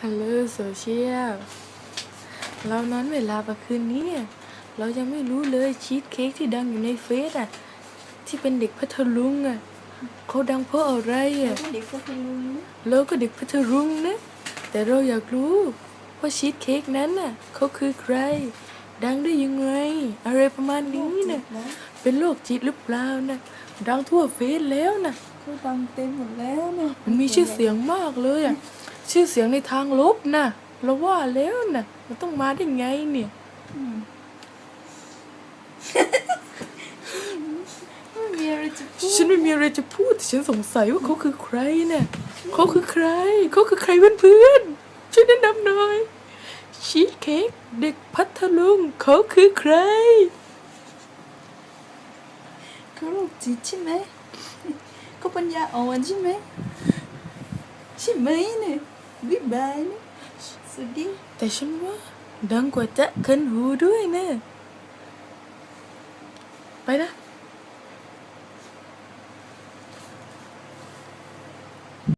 ฮัลโหลโซเชียล เรานั้นเวลาประคืนนี้เรายังไม่รู้เลยชีสเค้กที่ดังอยู่ในเฟซอะ ที่เป็นเด็กพัทลุงอะเขาดังเพราะอะไรอะแล้วเด็กก็คือรู้เราก็เด็กพัทลุงนะ แต่เราอยากรู้ว่าชีสเค้กนั้นน่ะเขาคือใคร ดังได้ยังไง อะไรประมาณนี้น่ะนะเป็นโรคจิตหรือเปล่านะดังทั่วเฟซแล้วนะเขาดังเต็มหมดแล้วเนี่ยมันมีชื่อเสียงมากเลยอะ ชื่อเสียงในทางลบนะเราว่าแล้วนะมันต้องมาได้ไงเนี่ยอืมไม่มีอะไรจะพูดฉันไม่มีอะไรจะพูดแต่ฉันสงสัยว่าเขาคือใครน่ะเขาคือใคร เขาคือใครเพื่อนๆช่วยแนะนำหน่อยชีสเค้กเด็กพัทลุงเขาคือใครเขาโรคจิตใช่ไหมเขาปัญญาอ่อนใช่ไหมใช่ไหมเนี่ย บ๊ายบายนะ